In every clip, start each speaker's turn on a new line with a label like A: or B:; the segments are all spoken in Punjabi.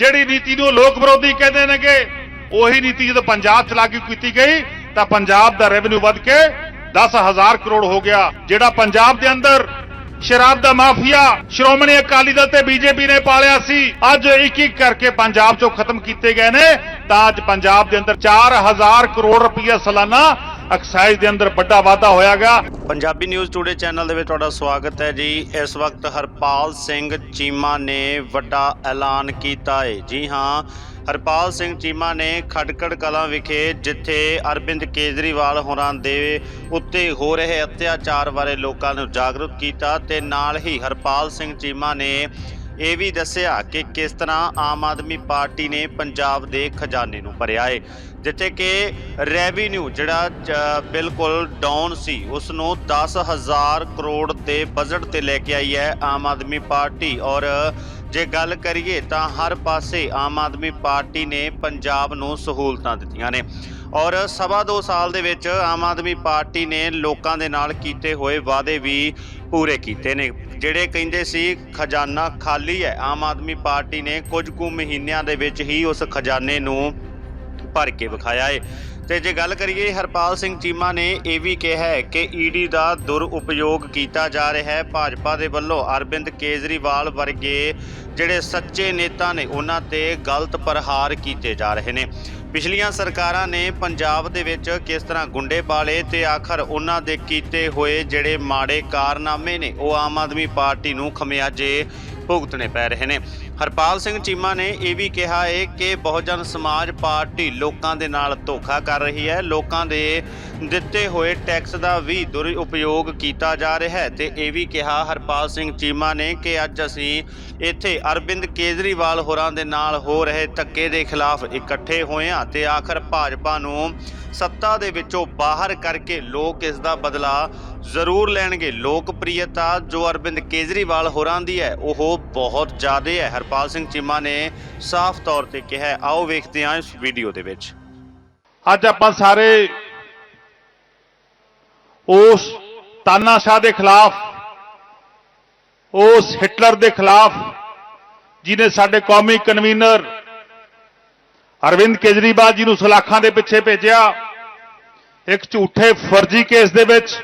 A: ਜਿਹੜੀ ਨੀਤੀ ਨੂੰ ਲੋਕ ਵਿਰੋਧੀ ਕਹਿੰਦੇ ਨੇਗੇ, ਉਹੀ ਨੀਤੀ ਜਦੋਂ ਪੰਜਾਬ 'ਚ ਲਾਗੂ ਕੀਤੀ ਗਈ, ਤਾਂ ਪੰਜਾਬ ਦਾ ਰੈਵਨਿਊ ਵੱਧ ਕੇ 10000 ਕਰੋੜ ਹੋ ਗਿਆ। ਜਿਹੜਾ ਪੰਜਾਬ ਦੇ ਅੰਦਰ ਸ਼ਰਾਬ ਦਾ ਮਾਫੀਆ ਸ਼੍ਰੋਮਣੀ ਅਕਾਲੀ ਦਲ ਤੇ ਬੀਜੇਪੀ ਨੇ ਪਾਲਿਆ ਸੀ, ਅੱਜ ਇੱਕ ਇੱਕ ਕਰਕੇ ਪੰਜਾਬ 'ਚੋਂ ਖਤਮ ਕੀਤੇ ਗਏ ਨੇ। ਤਾਂ ਅੱਜ ਪੰਜਾਬ ਦੇ ਅੰਦਰ 4000 ਕਰੋੜ ਰੁਪਈਆ ਸਾਲਾਨਾ ਐਕਸਾਈਜ਼ ਦੇ ਅੰਦਰ ਵੱਡਾ ਵਾਧਾ ਹੋਇਆਗਾ
B: ਪੰਜਾਬੀ ਨਿਊਜ਼ ਟੂਡੇ ਚੈਨਲ ਦੇ ਵਿੱਚ ਤੁਹਾਡਾ ਸਵਾਗਤ ਹੈ ਜੀ। ਇਸ ਵਕਤ ਹਰਪਾਲ ਸਿੰਘ ਚੀਮਾ ਨੇ ਵੱਡਾ ਐਲਾਨ ਕੀਤਾ ਹੈ ਜੀ ਹਾਂ, ਹਰਪਾਲ ਸਿੰਘ ਚੀਮਾ ਨੇ ਖਟਕੜ ਕਲਾਂ ਵਿਖੇ, ਜਿੱਥੇ ਅਰਵਿੰਦ ਕੇਜਰੀਵਾਲ ਹੋਰਾਂ ਦੇ ਉੱਤੇ ਹੋ ਰਹੇ ਅਤਿਆਚਾਰ ਬਾਰੇ ਲੋਕਾਂ ਨੂੰ ਜਾਗਰੂਕ ਕੀਤਾ ਤੇ ਨਾਲ ਹੀ ਹਰਪਾਲ ਸਿੰਘ ਚੀਮਾ ਨੇ ਇਹ ਵੀ ਦੱਸਿਆ ਕਿ ਕਿਸ ਤਰ੍ਹਾਂ ਆਮ ਆਦਮੀ ਪਾਰਟੀ ਨੇ ਪੰਜਾਬ ਦੇ ਖਜ਼ਾਨੇ ਨੂੰ ਭਰਿਆ ਹੈ ਜਿੱਥੇ ਕਿ ਰੈਵਨਿਊ ਜਿਹੜਾ ਬਿਲਕੁਲ ਡਾਊਨ ਸੀ ਉਸ ਨੂੰ 10000 ਕਰੋੜ ਦੇ ਬਜਟ ਤੇ ਲੈ ਕੇ ਆਈ ਹੈ ਆਮ ਆਦਮੀ ਪਾਰਟੀ। ਔਰ ਜੇ ਗੱਲ ਕਰੀਏ ਤਾਂ ਹਰ ਪਾਸੇ ਆਮ ਆਦਮੀ ਪਾਰਟੀ ਨੇ ਪੰਜਾਬ ਨੂੰ ਸਹੂਲਤਾਂ ਦਿੱਤੀਆਂ ਨੇ। ਔਰ ਸਵਾ ਦੋ ਸਾਲ ਦੇ ਵਿੱਚ ਆਮ ਆਦਮੀ ਪਾਰਟੀ ਨੇ ਲੋਕਾਂ ਦੇ ਨਾਲ ਕੀਤੇ ਹੋਏ ਵਾਅਦੇ ਵੀ ਪੂਰੇ ਕੀਤੇ ਨੇ। ਜਿਹੜੇ ਕਹਿੰਦੇ ਸੀ ਖਜ਼ਾਨਾ ਖਾਲੀ ਹੈ, ਆਮ ਆਦਮੀ ਪਾਰਟੀ ਨੇ ਕੁਝ ਕੁ ਮਹੀਨਿਆਂ ਦੇ ਵਿੱਚ ਹੀ ਉਸ ਖਜ਼ਾਨੇ ਨੂੰ ਭਰ ਕੇ ਵਿਖਾਇਆ ਹੈ ਤੇ ਜੇ ਗੱਲ ਕਰੀਏ, ਹਰਪਾਲ ਸਿੰਘ ਚੀਮਾ ਨੇ ਇਹ ਵੀ ਕਿਹਾ ਹੈ ਕਿ ਈਡੀ ਦਾ ਦੁਰਉਪਯੋਗ ਕੀਤਾ ਜਾ ਰਿਹਾ ਹੈ। ਭਾਜਪਾ ਦੇ ਵੱਲੋਂ ਅਰਵਿੰਦ ਕੇਜਰੀਵਾਲ ਵਰਗੇ ਜਿਹੜੇ ਸੱਚੇ ਨੇਤਾ ਨੇ, ਉਹਨਾਂ ਤੇ ਗਲਤ ਪ੍ਰਹਾਰ ਕੀਤੇ ਜਾ ਰਹੇ ਨੇ। ਪਿਛਲੀਆਂ ਸਰਕਾਰਾਂ ਨੇ ਪੰਜਾਬ ਦੇ ਵਿੱਚ ਕਿਸ ਤਰ੍ਹਾਂ ਗੁੰਡੇ ਪਾਲੇ ਤੇ ਆਖਰ ਉਹਨਾਂ ਦੇ ਕੀਤੇ ਹੋਏ ਜਿਹੜੇ ਮਾੜੇ ਕਾਰਨਾਮੇ ਨੇ, ਉਹ ਆਮ ਆਦਮੀ ਪਾਰਟੀ ਨੂੰ ਖਮਿਆਜੇ ਭੁਗਤਣੇ ਪੈ ਰਹੇ ਨੇ। ਹਰਪਾਲ ਸਿੰਘ ਚੀਮਾ ਨੇ ਇਹ ਵੀ ਕਿਹਾ ਹੈ ਕਿ ਬਹੁਜਨ ਸਮਾਜ ਪਾਰਟੀ ਲੋਕਾਂ ਦੇ ਨਾਲ ਧੋਖਾ ਕਰ ਰਹੀ ਹੈ। ਲੋਕਾਂ ਦੇ ਦਿੱਤੇ ਹੋਏ ਟੈਕਸ ਦਾ ਵੀ ਦੁਰਉਪਯੋਗ ਕੀਤਾ ਜਾ ਰਿਹਾ ਹੈ ਤੇ ਇਹ ਵੀ ਕਿਹਾ ਹਰਪਾਲ ਸਿੰਘ ਚੀਮਾ ਨੇ ਕਿ ਅੱਜ ਅਸੀਂ ਇੱਥੇ ਅਰਵਿੰਦ ਕੇਜਰੀਵਾਲ ਹੋਰਾਂ ਦੇ ਨਾਲ ਹੋ ਰਹੇ ਧੱਕੇ ਦੇ ਖਿਲਾਫ ਇਕੱਠੇ ਹੋਏ ਹਾਂ ਤੇ ਆਖਰ ਭਾਜਪਾ ਨੂੰ ਸੱਤਾ ਦੇ ਵਿੱਚੋਂ ਬਾਹਰ ਕਰਕੇ ਲੋਕ ਇਸ ਦਾ ਬਦਲਾ ਜ਼ਰੂਰ ਲੈਣਗੇ। ਲੋਕਪ੍ਰਿਯਤਾ ਜੋ ਅਰਵਿੰਦ ਕੇਜਰੀਵਾਲ ਹੋਰਾਂ ਦੀ ਹੈ, ਉਹ ਬਹੁਤ ਜ਼ਿਆਦਾ ਹੈ। ਹਰਪਾਲ ਸਿੰਘ ਚੀਮਾ ਨੇ ਸਾਫ਼ ਤੌਰ ਤੇ ਕਿਹਾ ਆਓ ਵੇਖਦੇ ਹਾਂ ਇਸ ਵੀਡੀਓ ਦੇ ਵਿੱਚ।
A: ਅੱਜ ਆਪਾਂ ਸਾਰੇ ਉਸ ਤਾਨਾਸ਼ਾਹ ਦੇ ਖਿਲਾਫ, ਉਸ ਹਿਟਲਰ ਦੇ ਖਿਲਾਫ ਜਿਨੇ ਸਾਡੇ ਕੌਮੀ ਕਨਵੀਨਰ ਅਰਵਿੰਦ ਕੇਜਰੀਵਾਲ ਜੀ ਨੂੰ ਸਲਾਖਾਂ ਦੇ ਪਿੱਛੇ ਭੇਜਿਆ, ਇੱਕ ਝੂਠੇ ਫਰਜ਼ੀ ਕੇਸ ਦੇ ਵਿੱਚ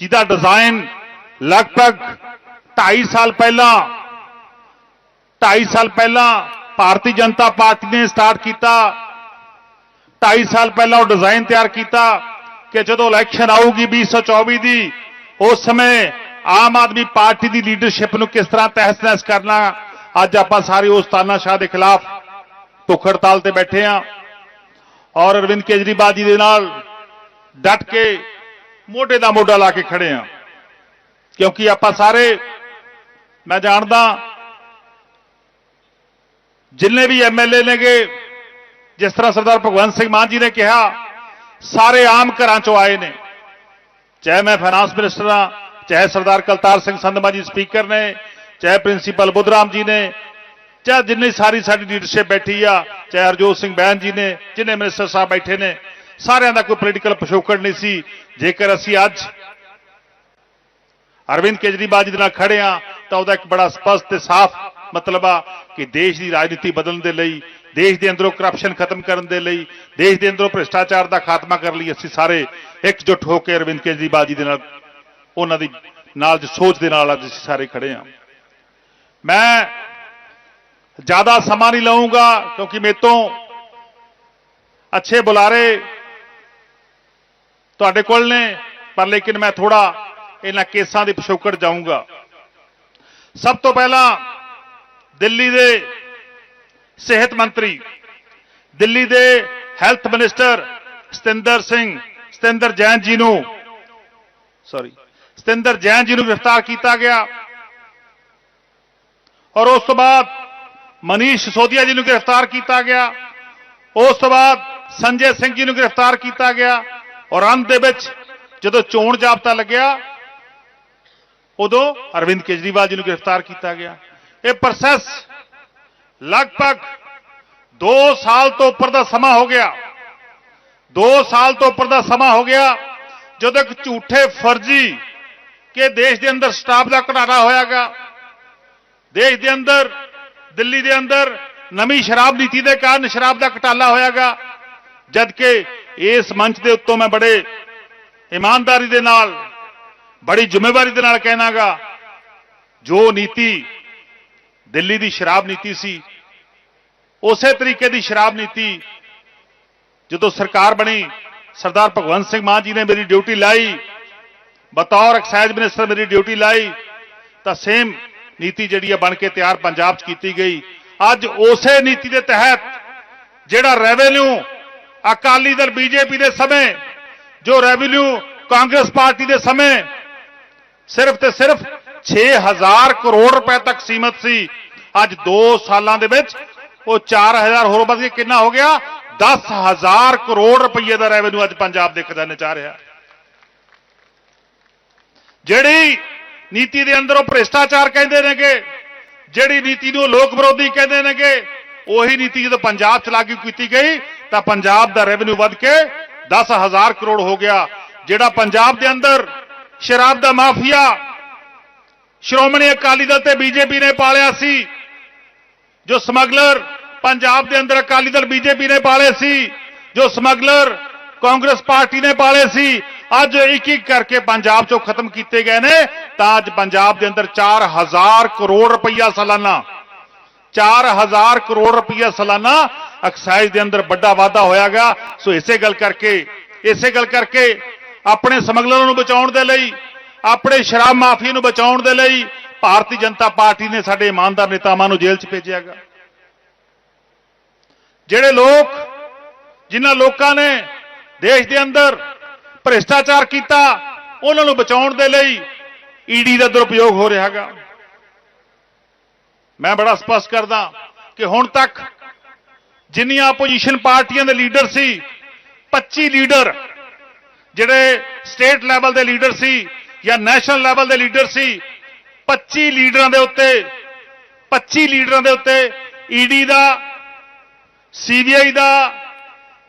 A: ਜਿਹਦਾ ਡਿਜ਼ਾਈਨ ਲਗਭਗ 2.5 ਸਾਲ ਪਹਿਲਾਂ 2.5 ਸਾਲ ਪਹਿਲਾਂ ਭਾਰਤੀ ਜਨਤਾ ਪਾਰਟੀ ਨੇ ਸਟਾਰਟ ਕੀਤਾ। 2.5 ਸਾਲ ਪਹਿਲਾਂ ਉਹ ਡਿਜ਼ਾਈਨ ਤਿਆਰ ਕੀਤਾ ਕਿ ਜਦੋਂ ਇਲੈਕਸ਼ਨ ਆਊਗੀ 2024 ਦੀ, ਉਸ ਸਮੇਂ ਆਮ ਆਦਮੀ ਪਾਰਟੀ ਦੀ ਲੀਡਰਸ਼ਿਪ ਨੂੰ ਕਿਸ ਤਰ੍ਹਾਂ ਤਹਿਸ-ਨਹਿਸ ਕਰਨਾ, ਅੱਜ ਆਪਾਂ ਸਾਰੇ ਉਸ ਤਾਨਾਸ਼ਾਹ ਦੇ ਖਿਲਾਫ ਭੁੱਖ ਹੜਤਾਲ ਤੇ ਬੈਠੇ ਆ। ਔਰ ਅਰਵਿੰਦ ਕੇਜਰੀਵਾਲ ਜੀ ਦੇ ਨਾਲ ਡਟ ਕੇ ਮੋਢੇ ਦਾ ਮੋਢਾ ਲਾ ਕੇ ਖੜੇ ਆ। ਕਿਉਂਕਿ ਆਪਾਂ ਸਾਰੇ, ਮੈਂ ਜਾਣਦਾ, ਜਿੰਨੇ ਵੀ ਐਮਐਲਏ ਨੇਗੇ, ਜਿਸ ਤਰ੍ਹਾਂ ਸਰਦਾਰ ਭਗਵੰਤ ਸਿੰਘ ਮਾਨ ਜੀ ਨੇ ਕਿਹਾ, ਸਾਰੇ ਆਮ ਘਰਾਂ ਚੋਂ ਆਏ ਨੇ। ਚਾਹੇ ਮੈਂ ਫਾਈਨਾਂਸ ਮਿਨਿਸਟਰ ਹਾਂ, ਚਾਹੇ ਸਰਦਾਰ ਕਲਤਾਰ ਸਿੰਘ ਸੰਧਮਾ ਜੀ ਸਪੀਕਰ ਨੇ, ਚਾਹੇ ਪ੍ਰਿੰਸੀਪਲ ਬੁੱਧਰਾਮ ਜੀ ਨੇ, ਚਾਹੇ ਜਿੰਨੀ ਸਾਰੀ ਸਾਡੀ ਲੀਡਰਸ਼ਿਪ ਬੈਠੀ ਆ, ਚਾਹੇ ਹਰਜੋਤ ਸਿੰਘ ਬੈਨ ਜੀ ਨੇ, ਜਿੰਨੇ ਮਿਨਿਸਟਰ ਸਾਹਿਬ ਬੈਠੇ ਨੇ ਸਾਰਿਆਂ ਦਾ ਕੋਈ ਪੋਲੀਟੀਕਲ ਪਿਛੋਕੜ ਨਹੀਂ ਸੀ। ਜੇਕਰ ਅਸੀਂ ਅੱਜ ਅਰਵਿੰਦ ਕੇਜਰੀਵਾਲ ਜੀ ਦੇ ਨਾਲ ਖੜੇ ਆ ਤਾਂ ਉਹਦਾ ਇੱਕ ਬੜਾ ਸਪਸ਼ਟ ਤੇ ਸਾਫ਼ ਮਤਲਬ ਆ ਕਿ ਦੇਸ਼ ਦੀ ਰਾਜਨੀਤੀ ਬਦਲਣ ਦੇ ਲਈ, ਦੇਸ਼ ਦੇ ਅੰਦਰੋਂ ਕਰਪਸ਼ਨ ਖਤਮ ਕਰਨ ਦੇ ਲਈ, ਦੇਸ਼ ਦੇ ਅੰਦਰੋਂ ਭ੍ਰਿਸ਼ਟਾਚਾਰ ਦਾ ਖਾਤਮਾ ਕਰਨ ਲਈ ਅਸੀਂ ਸਾਰੇ ਇਕਜੁੱਟ ਹੋ ਕੇ ਅਰਵਿੰਦ ਕੇਜਰੀਵਾਲ ਜੀ ਦੇ ਨਾਲ, ਉਹਨਾਂ ਦੀ ਨਾਲ ਦੀ ਸੋਚ ਦੇ ਨਾਲ ਅੱਜ ਅਸੀਂ ਸਾਰੇ ਖੜੇ ਆ ਮੈਂ ਜ਼ਿਆਦਾ ਸਮਾਂ ਨਹੀਂ ਲਵਾਂਗਾ ਕਿਉਂਕਿ ਮੇਰੇ ਤੋਂ ਅੱਛੇ ਬੁਲਾਰੇ ਤੁਹਾਡੇ ਕੋਲ ਨੇ, ਪਰ ਲੇਕਿਨ ਮੈਂ ਥੋੜਾ ਇਹਨਾਂ ਕੇਸਾਂ ਦੇ ਪਿਛੋਕੜ ਜਾਊਂਗਾ। ਸਭ ਤੋਂ ਪਹਿਲਾਂ ਦਿੱਲੀ ਦੇ ਸਿਹਤ ਮੰਤਰੀ, ਦਿੱਲੀ ਦੇ ਹੈਲਥ ਮਿਨਿਸਟਰ ਸਤਿੰਦਰ ਸਿੰਘ, ਸਤਿੰਦਰ ਜੈਨ ਜੀ ਨੂੰ ਸੌਰੀ ਸਤਿੰਦਰ ਜੈਨ ਜੀ ਨੂੰ ਗ੍ਰਿਫਤਾਰ ਕੀਤਾ ਗਿਆ। ਔਰ ਉਸ ਤੋਂ ਬਾਅਦ ਮਨੀਸ਼ ਸਿਸੋਦੀਆ ਜੀ ਨੂੰ ਗ੍ਰਿਫਤਾਰ ਕੀਤਾ ਗਿਆ। ਉਸ ਤੋਂ ਬਾਅਦ ਸੰਜੇ ਸਿੰਘ ਜੀ ਨੂੰ ਗ੍ਰਿਫਤਾਰ ਕੀਤਾ ਗਿਆ। ਔਰ ਅੰਤ ਦੇ ਵਿੱਚ ਜਦੋਂ ਚੋਣ ਜਾਬਤਾ ਲੱਗਿਆ, ਉਦੋਂ ਅਰਵਿੰਦ ਕੇਜਰੀਵਾਲ ਜੀ ਨੂੰ ਗ੍ਰਿਫਤਾਰ ਕੀਤਾ ਗਿਆ। ਇਹ ਪ੍ਰੋਸੈਸ ਲਗਭਗ 2 ਸਾਲ ਤੋਂ ਉੱਪਰ ਦਾ ਸਮਾਂ ਹੋ ਗਿਆ। 2 ਸਾਲ ਤੋਂ ਉੱਪਰ ਦਾ ਸਮਾਂ ਹੋ ਗਿਆ, ਜਦੋਂ ਇੱਕ ਝੂਠੇ ਫਰਜ਼ੀ ਕਿ ਦੇਸ਼ ਦੇ ਅੰਦਰ ਸਟਾਫ ਦਾ ਘਟਾਲਾ ਹੋਇਆਗਾ। ਦੇਸ਼ ਦੇ ਅੰਦਰ, ਦਿੱਲੀ ਦੇ ਅੰਦਰ ਨਵੀਂ ਸ਼ਰਾਬ ਨੀਤੀ ਦੇ ਕਾਰਨ ਸ਼ਰਾਬ ਦਾ ਘਟਾਲਾ ਹੋਇਆਗਾ ਜਦ ਕਿ ਇਸ ਮੰਚ ਦੇ ਉੱਤੋਂ ਮੈਂ ਬੜੇ ਇਮਾਨਦਾਰੀ ਦੇ ਨਾਲ, ਬੜੀ ਜ਼ਿੰਮੇਵਾਰੀ ਦੇ ਨਾਲ ਕਹਿਣਾਗਾ, ਜੋ ਨੀਤੀ ਦਿੱਲੀ ਦੀ ਸ਼ਰਾਬ ਨੀਤੀ ਸੀ, ਉਸੇ ਤਰੀਕੇ ਦੀ ਸ਼ਰਾਬ ਨੀਤੀ ਜਦੋਂ ਸਰਕਾਰ ਬਣੀ, ਸਰਦਾਰ ਭਗਵੰਤ ਸਿੰਘ ਮਾਨ ਜੀ ਨੇ ਮੇਰੀ ਡਿਊਟੀ ਲਾਈ, ਬਤੌਰ ਐਕਸਾਈਜ਼ ਮਿਨਿਸਟਰ ਮੇਰੀ ਡਿਊਟੀ ਲਾਈ, ਤਾਂ ਸੇਮ ਨੀਤੀ ਜਿਹੜੀ ਆ ਬਣ ਕੇ ਤਿਆਰ ਪੰਜਾਬ 'ਚ ਕੀਤੀ ਗਈ। ਅੱਜ ਉਸੇ ਨੀਤੀ ਦੇ ਤਹਿਤ ਜਿਹੜਾ ਰੈਵਨਿਊ ਅਕਾਲੀ ਦਲ ਬੀਜੇਪੀ ਦੇ ਸਮੇਂ, ਜੋ ਰੈਵਨਿਊ ਕਾਂਗਰਸ ਪਾਰਟੀ ਦੇ ਸਮੇਂ, ਸਿਰਫ ਤੇ ਸਿਰਫ 6000 ਕਰੋੜ ਰੁਪਏ ਤੱਕ ਸੀਮਤ ਸੀ। ਅੱਜ 2 ਸਾਲਾਂ ਦੇ ਵਿੱਚ ਉਹ 4000 ਹੋਰ ਵੱਧ ਕੇ ਕਿੰਨਾ ਹੋ ਗਿਆ? 10000 ਕਰੋੜ ਰੁਪਏ ਦਾ ਰੈਵਨਿਊ ਅੱਜ ਪੰਜਾਬ ਦੇ ਖਜ਼ਾਨੇ ਚ ਆ ਰਿਹਾ। ਜਿਹੜੀ ਨੀਤੀ ਦੇ ਅੰਦਰ ਉਹ ਭ੍ਰਿਸ਼ਟਾਚਾਰ ਕਹਿੰਦੇ ਨੇਗੇ, ਜਿਹੜੀ ਨੀਤੀ ਨੂੰ ਉਹ ਲੋਕ ਵਿਰੋਧੀ ਕਹਿੰਦੇ ਨੇਗੇ, ਉਹੀ ਨੀਤੀ ਜਦੋਂ ਪੰਜਾਬ ਚ ਲਾਗੂ ਕੀਤੀ ਗਈ ਤਾਂ ਪੰਜਾਬ ਦਾ ਰੈਵਨਿਊ ਵੱਧ ਕੇ 10000 ਕਰੋੜ ਹੋ ਗਿਆ। ਜਿਹੜਾ ਪੰਜਾਬ ਦੇ ਅੰਦਰ ਸ਼ਰਾਬ ਦਾ ਮਾਫੀਆ ਸ਼੍ਰੋਮਣੀ ਅਕਾਲੀ ਦਲ ਤੇ ਬੀਜੇਪੀ ਨੇ ਪਾਲਿਆ ਸੀ, ਜੋ ਸਮਗਲਰ ਪੰਜਾਬ ਦੇ ਅੰਦਰ ਅਕਾਲੀ ਦਲ ਬੀਜੇਪੀ ਨੇ ਪਾਲੇ ਸੀ, ਜੋ ਸਮਗਲਰ ਕਾਂਗਰਸ ਪਾਰਟੀ ਨੇ ਪਾਲੇ ਸੀ, ਅੱਜ ਇੱਕ ਇੱਕ ਕਰਕੇ ਪੰਜਾਬ ਚੋਂ ਖਤਮ ਕੀਤੇ ਗਏ ਨੇ, ਤਾਂ ਅੱਜ ਪੰਜਾਬ ਦੇ ਅੰਦਰ 4000 ਕਰੋੜ ਰੁਪਈਆ ਸਾਲਾਨਾ 4000 ਕਰੋੜ ਰੁਪਈਆ ਸਾਲਾਨਾ ਐਕਸਾਈਜ਼ ਦੇ ਅੰਦਰ ਵੱਡਾ ਵਾਧਾ ਹੋਇਆਗਾ ਸੋ ਇਸੇ ਗੱਲ ਕਰਕੇ, ਇਸੇ ਗੱਲ ਕਰਕੇ ਆਪਣੇ ਸਮਗਲਰਾਂ ਨੂੰ ਬਚਾਉਣ ਦੇ ਲਈ, ਆਪਣੇ ਸ਼ਰਾਬ ਮਾਫੀਆ ਨੂੰ ਬਚਾਉਣ ਦੇ ਲਈ ਭਾਰਤੀ ਜਨਤਾ ਪਾਰਟੀ ਨੇ ਸਾਡੇ ਇਮਾਨਦਾਰ ਨੇਤਾਵਾਂ ਨੂੰ ਜੇਲ੍ਹ 'ਚ ਭੇਜਿਆਗਾ ਜਿਹੜੇ ਲੋਕ, ਜਿਨ੍ਹਾਂ ਲੋਕਾਂ ਨੇ ਦੇਸ਼ ਦੇ ਅੰਦਰ ਭ੍ਰਿਸ਼ਟਾਚਾਰ ਕੀਤਾ, ਉਹਨਾਂ ਨੂੰ ਬਚਾਉਣ ਦੇ ਲਈ ਈਡੀ ਦਾ ਦੁਰਉਪਯੋਗ ਹੋ ਰਿਹਾ ਹੈਗਾ। ਮੈਂ ਬੜਾ ਸਪਸ਼ਟ ਕਰਦਾ ਕਿ ਹੁਣ ਤੱਕ ਜਿੰਨੀਆਂ ਆਪੋਜੀਸ਼ਨ ਪਾਰਟੀਆਂ ਦੇ ਲੀਡਰ ਸੀ 25 ਲੀਡਰ ਜਿਹੜੇ ਸਟੇਟ ਲੈਵਲ ਦੇ ਲੀਡਰ ਸੀ ਜਾਂ ਨੈਸ਼ਨਲ ਲੈਵਲ ਦੇ ਲੀਡਰ ਸੀ 25 ਲੀਡਰਾਂ ਦੇ ਉੱਤੇ 25 ਲੀਡਰਾਂ ਦੇ ਉੱਤੇ ਈਡੀ ਦਾ ਸੀਬੀਆਈ ਦਾ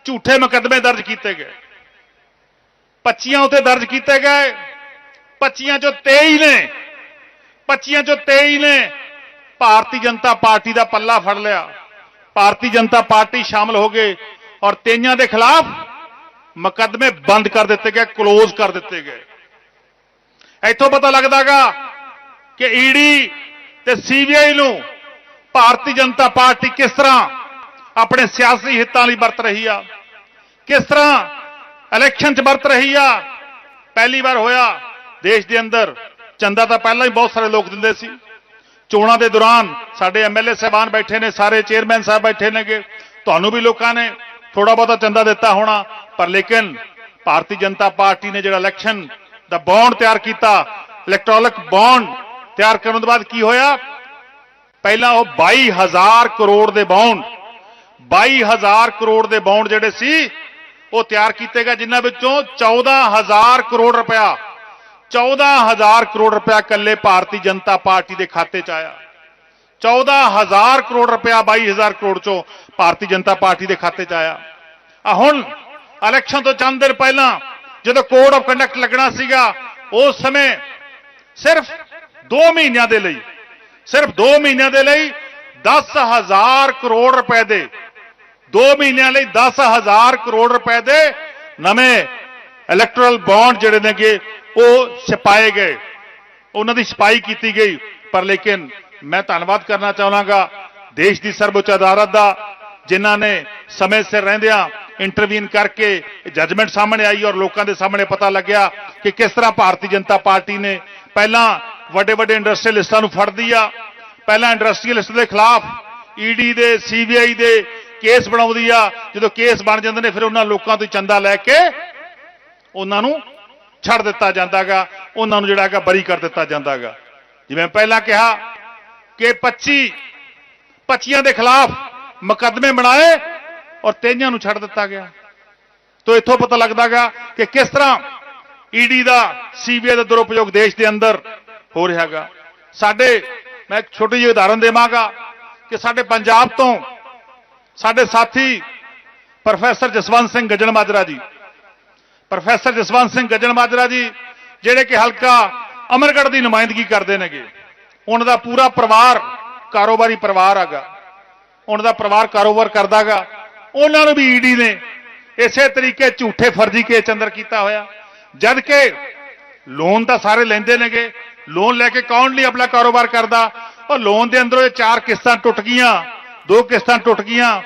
A: ਝੂਠੇ ਮੁਕੱਦਮੇ ਦਰਜ ਕੀਤੇ ਗਏ। 25 ਉੱਤੇ ਦਰਜ ਕੀਤੇ ਗਏ 25 ਚੋਂ 23 ਨੇ 25 ਚੋਂ 23 ਨੇ, ਭਾਰਤੀ ਜਨਤਾ ਪਾਰਟੀ ਦਾ ਪੱਲਾ ਫੜ ਲਿਆ। ਭਾਰਤੀ ਜਨਤਾ ਪਾਰਟੀ ਸ਼ਾਮਲ ਹੋ ਗਏ ਔਰ ਤੇਈਆਂ ਦੇ ਖਿਲਾਫ ਮੁਕੱਦਮੇ ਬੰਦ ਕਰ ਦਿੱਤੇ ਗਏ ਕਲੋਜ਼ ਕਰ ਦਿੱਤੇ ਗਏ। ਇੱਥੋਂ ਪਤਾ ਲੱਗਦਾਗਾ ਕਿ ਈਡੀ ਤੇ ਸੀਬੀਆਈ ਨੂੰ ਭਾਰਤੀ ਜਨਤਾ ਪਾਰਟੀ ਕਿਸ ਤਰ੍ਹਾਂ ਆਪਣੇ ਸਿਆਸੀ ਹਿੱਤਾਂ ਲਈ ਵਰਤ ਰਹੀ ਆ, ਕਿਸ ਤਰ੍ਹਾਂ ਇਲੈਕਸ਼ਨ 'ਚ ਵਰਤ ਰਹੀ ਆ। ਪਹਿਲੀ ਵਾਰ ਹੋਇਆ ਦੇਸ਼ ਦੇ ਅੰਦਰ, ਚੰਦਾ ਤਾਂ ਪਹਿਲਾਂ ਹੀ ਬਹੁਤ ਸਾਰੇ ਲੋਕ ਦਿੰਦੇ ਸੀ। ਚੋਣਾਂ ਦੇ ਦੌਰਾਨ ਸਾਡੇ ਐਮਐਲਏ ਸਾਹਿਬਾਨ ਬੈਠੇ ਨੇ, ਸਾਰੇ ਚੇਅਰਮੈਨ ਸਾਹਿਬ ਬੈਠੇ ਨੇਗੇ। ਤੁਹਾਨੂੰ ਵੀ ਲੋਕਾਂ ਨੇ ਥੋੜਾ ਬਹੁਤਾ ਚੰਦਾ ਦਿੱਤਾ ਹੋਣਾ, ਪਰ ਲੇਕਿਨ ਭਾਰਤੀ ਜਨਤਾ ਪਾਰਟੀ ਨੇ ਜਿਹੜਾ ਇਲੈਕਸ਼ਨ ਦਾ ਬੌਂਡ ਤਿਆਰ ਕੀਤਾ, ਇਲੈਕਟ੍ਰੋਨਿਕ ਬੌਂਡ ਤਿਆਰ ਕਰਨ ਤੋਂ ਬਾਅਦ ਕੀ ਹੋਇਆ? ਪਹਿਲਾਂ ਉਹ 22000 ਕਰੋੜ ਦੇ ਬੌਂਡ 22000 ਕਰੋੜ ਦੇ ਬੌਂਡ ਜਿਹੜੇ ਸੀ, ਉਹ ਤਿਆਰ ਕੀਤੇ ਗਏ, ਜਿਨ੍ਹਾਂ ਵਿੱਚੋਂ 14000 ਕਰੋੜ ਰੁਪਇਆ 14000 ਕਰੋੜ ਰੁਪਇਆ ਕੱਲੇ ਭਾਰਤੀ ਜਨਤਾ ਪਾਰਟੀ ਦੇ ਖਾਤੇ 'ਚ ਆਇਆ। 14000 ਕਰੋੜ ਰੁਪਇਆ 22000 ਕਰੋੜ ਚੋਂ ਭਾਰਤੀ ਜਨਤਾ ਪਾਰਟੀ ਦੇ ਖਾਤੇ 'ਚ ਆਇਆ। ਆ ਹੁਣ ਇਲੈਕਸ਼ਨ ਤੋਂ ਚੰਦ ਦਿਨ ਪਹਿਲਾਂ ਜਦੋਂ ਕੋਡ ਆਫ ਕੰਡਕਟ ਲੱਗਣਾ ਸੀਗਾ, ਉਸ ਸਮੇਂ ਸਿਰਫ 2 ਮਹੀਨਿਆਂ ਦੇ ਲਈ, ਸਿਰਫ 2 ਮਹੀਨਿਆਂ ਦੇ ਲਈ 10000 ਕਰੋੜ ਰੁਪਏ ਦੇ 2 ਮਹੀਨਿਆਂ ਲਈ 10000 ਕਰੋੜ ਰੁਪਏ ਦੇ ਨਵੇਂ ਇਲੈਕਟਰਲ ਬੌਂਡ ਜਿਹੜੇ ਨੇਗੇ, ਉਹ ਛਪਾਏ ਗਏ। ਉਹਨਾਂ ਦੀ ਛਪਾਈ ਕੀਤੀ ਗਈ। ਪਰ ਲੇਕਿਨ ਮੈਂ ਧੰਨਵਾਦ ਕਰਨਾ ਚਾਹਾਂਗਾ ਦੇਸ਼ ਦੀ ਸਰਵਉੱਚ ਅਦਾਲਤ ਦਾ, ਜਿਨ੍ਹਾਂ ਨੇ ਸਮੇਂ ਸਿਰ ਰਹਿੰਦਿਆਂ ਇੰਟਰਵੀਨ ਕਰਕੇ ਜੱਜਮੈਂਟ ਸਾਹਮਣੇ ਆਈ ਔਰ ਲੋਕਾਂ ਦੇ ਸਾਹਮਣੇ ਪਤਾ ਲੱਗਿਆ ਕਿ ਕਿਸ ਤਰ੍ਹਾਂ ਭਾਰਤੀ ਜਨਤਾ ਪਾਰਟੀ ਨੇ ਪਹਿਲਾਂ ਵੱਡੇ ਵੱਡੇ ਇੰਡਸਟਰੀਅਲਿਸਟਾਂ ਨੂੰ ਫੜਦੀ ਆ ਪਹਿਲਾਂ ਇੰਡਸਟਰੀਅਲਿਸਟ ਦੇ ਖਿਲਾਫ ਈਡੀ ਦੇ ਸੀਬੀਆਈ ਦੇ ਕੇਸ ਬਣਾਉਂਦੀ ਆ। ਜਦੋਂ ਕੇਸ ਬਣ ਜਾਂਦੇ ਨੇ, ਫਿਰ ਉਹਨਾਂ ਲੋਕਾਂ ਤੋਂ ਚੰਦਾ ਲੈ ਕੇ ਉਹਨਾਂ ਨੂੰ ਛੱਡ ਦਿੱਤਾ ਜਾਂਦਾਗਾ, ਉਹਨਾਂ ਨੂੰ ਜਿਹੜਾ ਹੈਗਾ ਬਰੀ ਕਰ ਦਿੱਤਾ ਜਾਂਦਾਗਾ। ਜਿਵੇਂ ਪਹਿਲਾਂ ਕਿਹਾ ਕਿ 25 25 ਦੇ ਖਿਲਾਫ ਮੁਕੱਦਮੇ ਬਣਾਏ ਔਰ ਤੇਈਆਂ ਨੂੰ ਛੱਡ ਦਿੱਤਾ ਗਿਆ। ਤੋਂ ਇੱਥੋਂ ਪਤਾ ਲੱਗਦਾਗਾ ਕਿ ਕਿਸ ਤਰ੍ਹਾਂ ਈਡੀ ਦਾ ਸੀਬੀਆਈ ਦਾ ਦੁਰਉਪਯੋਗ ਦੇਸ਼ ਦੇ ਅੰਦਰ ਹੋ ਰਿਹਾਗਾ। ਸਾਡੇ, ਮੈਂ ਇੱਕ ਛੋਟੀ ਜਿਹੀ ਉਦਾਹਰਨ ਦੇਵਾਂਗਾ ਕਿ ਸਾਡੇ ਪੰਜਾਬ ਤੋਂ ਸਾਡੇ ਸਾਥੀ ਪ੍ਰੋਫੈਸਰ ਜਸਵੰਤ ਸਿੰਘ ਗੱਜਣ ਮਾਜਰਾ ਜੀ ਪ੍ਰੋਫੈਸਰ ਜਸਵੰਤ ਸਿੰਘ ਗੱਜਣ ਮਾਜਰਾ ਜੀ, ਜਿਹੜੇ ਕਿ ਹਲਕਾ ਅਮਰਗੜ੍ਹ ਦੀ ਨੁਮਾਇੰਦਗੀ ਕਰਦੇ ਨੇਗੇ। ਉਹਨਾਂ ਦਾ ਪੂਰਾ ਪਰਿਵਾਰ ਕਾਰੋਬਾਰੀ ਪਰਿਵਾਰ ਹੈਗਾ। ਉਹਨਾਂ ਦਾ ਪਰਿਵਾਰ ਕਾਰੋਬਾਰ ਕਰਦਾਗਾ। ਉਹਨਾਂ ਨੂੰ ਵੀ ਈਡੀ ਨੇ ਇਸੇ ਤਰੀਕੇ ਝੂਠੇ ਫਰਜ਼ੀ ਕੇਸ ਅੰਦਰ ਕੀਤਾ ਹੋਇਆ। ਜਦ ਕਿ ਲੋਨ ਤਾਂ ਸਾਰੇ ਲੈਂਦੇ ਨੇਗੇ। ਲੋਨ ਲੈ ਕੇ ਕੌਣ ਲਈ ਆਪਣਾ ਕਾਰੋਬਾਰ ਕਰਦਾ? ਉਹ ਲੋਨ ਦੇ ਅੰਦਰੋਂ ਇਹ ਚਾਰ ਕਿਸ਼ਤਾਂ ਟੁੱਟ ਗਈਆਂ, ਦੋ ਕਿਸ਼ਤਾਂ ਟੁੱਟ ਗਈਆਂ।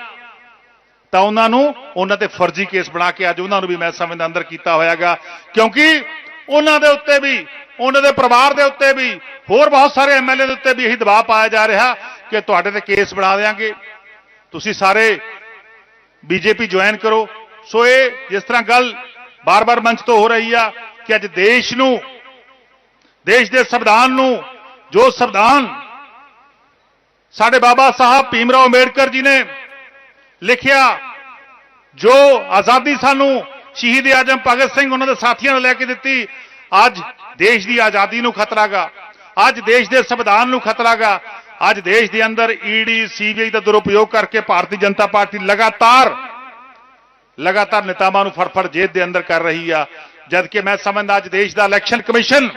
A: ਤਾਂ ਉਹਨਾਂ ਨੂੰ, ਉਹਨਾਂ ਤੇ ਫਰਜ਼ੀ ਕੇਸ ਬਣਾ ਕੇ ਅੱਜ ਉਹਨਾਂ ਨੂੰ ਵੀ ਮੈਂ ਸਮੇਂ ਦੇ ਅੰਦਰ ਕੀਤਾ ਹੋਇਆਗਾ। ਕਿਉਂਕਿ ਉਹਨਾਂ ਦੇ ਉੱਤੇ ਵੀ, ਉਹਨਾਂ ਦੇ ਪਰਿਵਾਰ ਦੇ ਉੱਤੇ ਵੀ, ਹੋਰ ਬਹੁਤ ਸਾਰੇ ਐਮਐਲਏ ਦੇ ਉੱਤੇ ਵੀ ਇਹੀ ਦਬਾਅ ਪਾਇਆ ਜਾ ਰਿਹਾ ਕਿ ਤੁਹਾਡੇ ਤੇ ਕੇਸ ਬਣਾ ਦੇਾਂਗੇ ਤੁਸੀਂ ਸਾਰੇ ਬੀਜੇਪੀ ਜੁਆਇਨ ਕਰੋ। ਸੋ ਇਹ ਜਿਸ ਤਰ੍ਹਾਂ ਗੱਲ ਬਾਰ-ਬਾਰ ਮੰਚ ਤੋਂ ਹੋ ਰਹੀ ਆ ਕਿ ਅੱਜ ਦੇਸ਼ ਨੂੰ, ਦੇਸ਼ ਦੇ ਸੰਵਿਧਾਨ ਨੂੰ, ਜੋ ਸੰਵਿਧਾਨ ਸਾਡੇ ਬਾਬਾ ਸਾਹਿਬ ਭੀਮ ਰਾਓ ਅੰਬੇਡਕਰ ਜੀ ਨੇ ਲਿਖਿਆ, ਜੋ ਆਜ਼ਾਦੀ ਸਾਨੂੰ ਸ਼ਹੀਦ ਆਜਮ ਭਗਤ ਸਿੰਘ ਉਹਨਾਂ ਦੇ ਸਾਥੀਆਂ ਨੇ ਲੈ ਕੇ ਦਿੱਤੀ, ਅੱਜ ਦੇਸ਼ ਦੀ ਆਜ਼ਾਦੀ ਨੂੰ ਖਤਰਾਗਾ ਅੱਜ ਦੇਸ਼ ਦੇ ਸੰਵਿਧਾਨ ਨੂੰ ਖਤਰਾਗਾ ਅੱਜ ਦੇਸ਼ ਦੇ ਅੰਦਰ ਈਡੀ ਸੀਬੀਆਈ ਦਾ ਦੁਰਉਪਯੋਗ ਕਰਕੇ ਭਾਰਤੀ ਜਨਤਾ ਪਾਰਟੀ ਲਗਾਤਾਰ ਲਗਾਤਾਰ ਨੇਤਾਵਾਂ ਨੂੰ ਫੜਫੜ ਜੇਲ੍ਹ ਦੇ ਅੰਦਰ ਕਰ ਰਹੀ ਆ ਜਦ ਕਿ ਮੈਂ ਸਮਝਦਾ ਅੱਜ ਦੇਸ਼ ਦਾ ਇਲੈਕਸ਼ਨ ਕਮਿਸ਼ਨ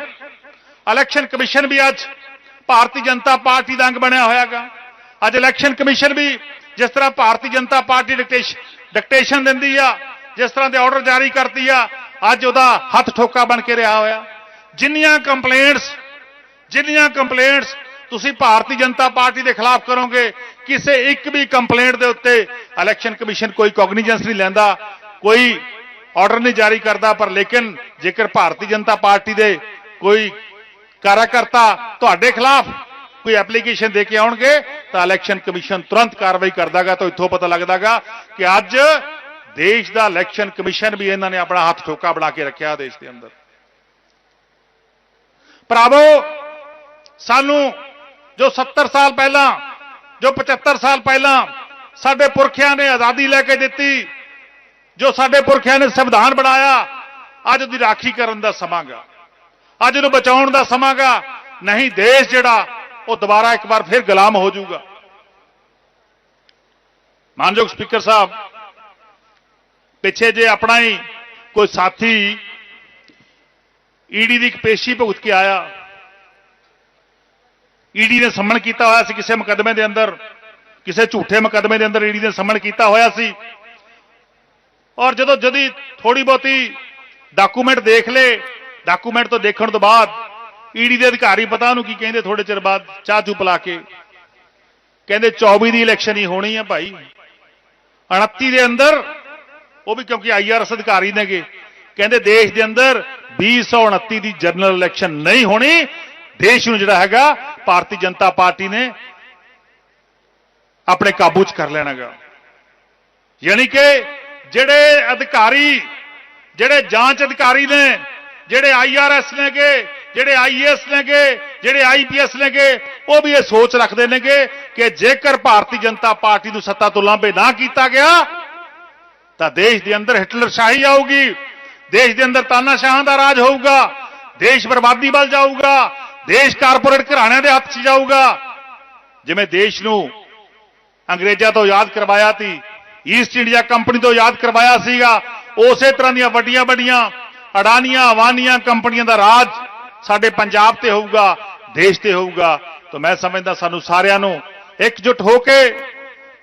A: ਇਲੈਕਸ਼ਨ ਕਮਿਸ਼ਨ ਵੀ ਅੱਜ ਭਾਰਤੀ ਜਨਤਾ ਪਾਰਟੀ ਦਾ ਅੰਗ ਬਣਿਆ ਹੋਇਆਗਾ, ਅੱਜ ਇਲੈਕਸ਼ਨ ਕਮਿਸ਼ਨ ਵੀ ਜਿਸ ਤਰ੍ਹਾਂ Bharatiya Janata party dictation dictation ਦਿੰਦੀ ਆ, ਜਿਸ ਤਰ੍ਹਾਂ ਦੇ ਆਰਡਰ ਜਾਰੀ ਕਰਦੀ ਆ, ਅੱਜ ਉਹਦਾ ਹੱਥ ਠੋਕਾ ਬਣ ਕੇ ਰਿਹਾ ਹੋਇਆ। ਜਿੰਨੀਆਂ ਕੰਪਲੇਂਟਸ ਜਿੰਨੀਆਂ ਕੰਪਲੇਂਟਸ ਤੁਸੀਂ ਭਾਰਤੀ ਜਨਤਾ ਪਾਰਟੀ ਦੇ ਖਿਲਾਫ ਕਰੋਗੇ, ਕਿਸੇ ਇੱਕ ਵੀ ਕੰਪਲੇਂਟ ਦੇ ਉੱਤੇ ਇਲੈਕਸ਼ਨ ਕਮਿਸ਼ਨ ਕੋਈ ਕੋਗਨੀਜੈਂਸ ਨਹੀਂ ਲੈਂਦਾ, ਕੋਈ ਆਰਡਰ ਨਹੀਂ ਜਾਰੀ ਕਰਦਾ, ਪਰ ਲੇਕਿਨ ਜੇਕਰ ਭਾਰਤੀ ਜਨਤਾ ਪਾਰਟੀ ਦੇ ਕੋਈ ਕਾਰਜਕਰਤਾ ਤੁਹਾਡੇ ਖਿਲਾਫ ਕੋਈ ਐਪਲੀਕੇਸ਼ਨ ਦੇ ਕੇ ਆਉਣਗੇ ਤਾਂ ਇਲੈਕਸ਼ਨ ਕਮਿਸ਼ਨ ਤੁਰੰਤ ਕਾਰਵਾਈ ਕਰਦਾਗਾ ਤਾਂ ਇੱਥੋਂ ਪਤਾ ਲੱਗਦਾਗਾ ਕਿ ਅੱਜ ਦੇਸ਼ ਦਾ ਇਲੈਕਸ਼ਨ ਕਮਿਸ਼ਨ ਵੀ ਇਹਨਾਂ ਨੇ ਆਪਣਾ ਹੱਥ ਠੋਕਾ ਬਣਾ ਕੇ ਰੱਖਿਆ ਦੇਸ਼ ਦੇ ਅੰਦਰ। ਭਰਾਵੋ, ਸਾਨੂੰ ਜੋ 70 ਸਾਲ ਪਹਿਲਾਂ, ਜੋ 75 ਸਾਲ ਪਹਿਲਾਂ ਸਾਡੇ ਪੁਰਖਿਆਂ ਨੇ ਆਜ਼ਾਦੀ ਲੈ ਕੇ ਦਿੱਤੀ, ਜੋ ਸਾਡੇ ਪੁਰਖਿਆਂ ਨੇ ਸੰਵਿਧਾਨ ਬਣਾਇਆ, ਅੱਜ ਉਹਦੀ ਰਾਖੀ ਕਰਨ ਦਾ ਸਮਾਂਗਾ ਅੱਜ ਉਹਨੂੰ ਬਚਾਉਣ ਦਾ ਸਮਾਂਗਾ ਨਹੀਂ, ਦੇਸ਼ ਜਿਹੜਾ ਉਹ ਦੁਬਾਰਾ ਇੱਕ ਵਾਰ ਫਿਰ ਗੁਲਾਮ ਹੋ ਜਾਊਗਾ। ਮਾਨਯੋਗ ਸਪੀਕਰ ਸਾਹਿਬ, ਪਿੱਛੇ ਜੇ ਆਪਣਾ ਹੀ ਕੋਈ ਸਾਥੀ ਈਡੀ ਦੀ ਇੱਕ ਪੇਸ਼ੀ ਭੁਗਤ ਕੇ ਆਇਆ। ਈਡੀ ਨੇ ਸੰਮਣ ਕੀਤਾ ਹੋਇਆ ਸੀ ਕਿਸੇ ਮੁਕੱਦਮੇ ਦੇ ਅੰਦਰ, ਕਿਸੇ ਝੂਠੇ ਮੁਕੱਦਮੇ ਦੇ ਅੰਦਰ ਈਡੀ ਨੇ ਸੰਮਣ ਕੀਤਾ ਹੋਇਆ ਸੀ। ਔਰ ਜਦੋਂ ਜਦੀ ਥੋੜੀ ਬਹੁਤੀ ਡਾਕੂਮੈਂਟ ਦੇਖ ਲੇ ਡਾਕੂਮੈਂਟ ਤੋਂ ਦੇਖਣ ਤੋਂ ਬਾਅਦ ਈਡੀ ਦੇ ਅਧਿਕਾਰੀ ਪਤਾ ਉਹਨੂੰ ਕੀ ਕਹਿੰਦੇ ਥੋੜੇ ਚਿਰ ਬਾਅਦ ਚਾਹ ਚੂ ਪਿਲਾ ਕੇ। ਕਹਿੰਦੇ 24 ਦੀ ਇਲੈਕਸ਼ਨ ਹੀ ਹੋਣੀ ਹੈ ਭਾਈ। 29 ਦੇ ਅੰਦਰ, ਉਹ ਵੀ ਕਿਉਂਕਿ ਆਈਆਰਐਸ ਅਧਿਕਾਰੀ ਨੇਗੇ। ਕਹਿੰਦੇ, ਦੇਸ਼ ਦੇ ਅੰਦਰ 2029 ਦੀ ਜਨਰਲ ਇਲੈਕਸ਼ਨ ਨਹੀਂ ਹੋਣੀ। ਦੇਸ਼ ਨੂੰ ਜਿਹੜਾ ਹੈਗਾ, ਭਾਰਤੀ ਜਨਤਾ ਪਾਰਟੀ ਨੇ ਆਪਣੇ ਕਾਬੂ 'ਚ ਕਰ ਲੈਣਾਗਾ ਯਾਨੀ ਕਿ ਜਿਹੜੇ ਅਧਿਕਾਰੀ, ਜਿਹੜੇ ਜਾਂਚ ਅਧਿਕਾਰੀ ਨੇ ਜਿਹੜੇ ਆਈਆਰਐਸ ਨੇਗੇ ਜਿਹੜੇ ਆਈਏਐਸ ਨੇਗੇ ਜਿਹੜੇ ਆਈਪੀਐਸ ਨੇਗੇ ਉਹ ਵੀ ਇਹ ਸੋਚ ਰੱਖਦੇ ਨੇਗੇ ਕਿ ਜੇਕਰ ਭਾਰਤੀ ਜਨਤਾ ਪਾਰਟੀ ਨੂੰ ਸੱਤਾ ਤੋਂ ਲਾਂਭੇ ਨਾ ਕੀਤਾ ਗਿਆ, ਤਾਂ ਦੇਸ਼ ਦੇ ਅੰਦਰ ਹਿਟਲਰ ਸ਼ਾਹੀ ਆਊਗੀ, ਦੇਸ਼ ਦੇ ਅੰਦਰ ਤਾਨਾਸ਼ਾਹਾਂ ਦਾ ਰਾਜ ਹੋਊਗਾ, ਦੇਸ਼ ਬਰਬਾਦੀ ਵੱਲ ਜਾਊਗਾ, ਦੇਸ਼ ਕਾਰਪੋਰੇਟ ਘਰਾਣਿਆਂ ਦੇ ਹੱਥ 'ਚ ਜਾਊਗਾ। ਜਿਵੇਂ ਦੇਸ਼ ਨੂੰ ਅੰਗਰੇਜ਼ਾਂ ਤੋਂ ਯਾਦ ਕਰਵਾਇਆ ਸੀ ਈਸਟ ਇੰਡੀਆ ਕੰਪਨੀ ਤੋਂ ਯਾਦ ਕਰਵਾਇਆ ਸੀਗਾ, ਉਸੇ ਤਰ੍ਹਾਂ ਦੀਆਂ ਵੱਡੀਆਂ ਵੱਡੀਆਂ ਅਡਾਨੀਆਂ, ਅਵਾਨੀਆਂ ਕੰਪਨੀਆਂ ਦਾ ਰਾਜ ਸਾਡੇ ਪੰਜਾਬ ਤੇ ਹੋਊਗਾ, ਦੇਸ਼ ਤੇ ਹੋਊਗਾ। ਤਾਂ ਮੈਂ ਸਮਝਦਾ ਸਾਨੂੰ ਸਾਰਿਆਂ ਨੂੰ ਇਕਜੁੱਟ ਹੋ ਕੇ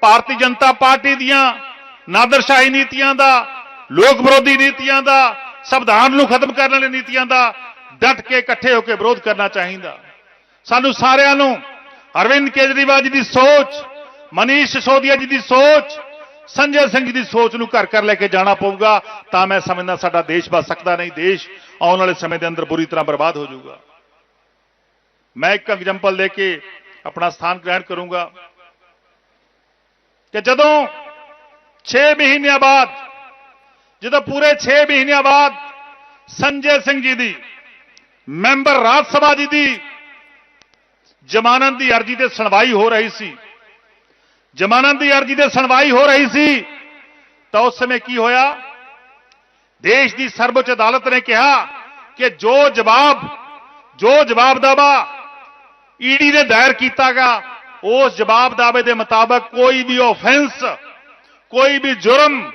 A: ਭਾਰਤੀ ਜਨਤਾ ਪਾਰਟੀ ਦੀਆਂ ਨਾਦਰਸ਼ਾਹੀ ਨੀਤੀਆਂ ਦਾ, ਲੋਕ ਵਿਰੋਧੀ ਨੀਤੀਆਂ ਦਾ, ਸੰਵਿਧਾਨ ਨੂੰ ਖਤਮ ਕਰਨ ਵਾਲੀ ਨੀਤੀਆਂ ਦਾ ਡਟ ਕੇ ਇਕੱਠੇ ਹੋ ਕੇ ਵਿਰੋਧ ਕਰਨਾ ਚਾਹੀਦਾ। ਸਾਨੂੰ ਸਾਰਿਆਂ ਨੂੰ ਅਰਵਿੰਦ ਕੇਜਰੀਵਾਲ ਜੀ ਦੀ ਸੋਚ, ਮਨੀਸ਼ ਸਿਸੋਦੀਆ ਜੀ ਦੀ ਸੋਚ ਸੰਜੇ ਸਿੰਘ ਜੀ ਦੀ ਸੋਚ ਨੂੰ ਘਰ ਘਰ ਲੈ ਕੇ ਜਾਣਾ ਪਊਗਾ, ਤਾਂ ਮੈਂ ਸਮਝਦਾ ਸਾਡਾ ਦੇਸ਼ ਬਚ ਸਕਦਾ ਨਹੀਂ, ਦੇਸ਼ ਆਉਣ ਵਾਲੇ ਸਮੇਂ ਦੇ ਅੰਦਰ ਬੁਰੀ ਤਰ੍ਹਾਂ ਬਰਬਾਦ ਹੋ ਜਾਊਗਾ। ਮੈਂ ਇੱਕ ਐਗਜ਼ਾਮਪਲ ਦੇ ਕੇ ਆਪਣਾ ਸਥਾਨ ਗ੍ਰਹਿਣ ਕਰੂੰਗਾ ਕਿ ਜਦੋਂ 6 ਮਹੀਨਿਆਂ ਬਾਅਦ, ਜਦੋਂ ਪੂਰੇ 6 ਮਹੀਨਿਆਂ ਬਾਅਦ ਸੰਜੇ ਸਿੰਘ ਜੀ ਦੀ, ਮੈਂਬਰ ਰਾਜ ਸਭਾ ਜੀ ਦੀ ਜ਼ਮਾਨਤ ਦੀ ਅਰਜ਼ੀ ਤੇ ਸੁਣਵਾਈ ਹੋ ਰਹੀ ਸੀ ਜ਼ਮਾਨਤ ਦੀ ਅਰਜ਼ੀ ਤੇ ਸੁਣਵਾਈ ਹੋ ਰਹੀ ਸੀ, ਤਾਂ ਉਸ ਸਮੇਂ ਕੀ ਹੋਇਆ? ਦੇਸ਼ ਦੀ ਸਰਵਉੱਚ ਅਦਾਲਤ ਨੇ ਕਿਹਾ ਕਿ ਜੋ ਜਵਾਬ ਜੋ ਜਵਾਬ ਦਾਵਾ ਈਡੀ ਨੇ ਦਾਇਰ ਕੀਤਾਗਾ, ਉਸ ਜਵਾਬ ਦਾਵੇ ਦੇ ਮੁਤਾਬਕ ਕੋਈ ਵੀ ਆਫੈਂਸ ਕੋਈ ਵੀ ਜੁਰਮ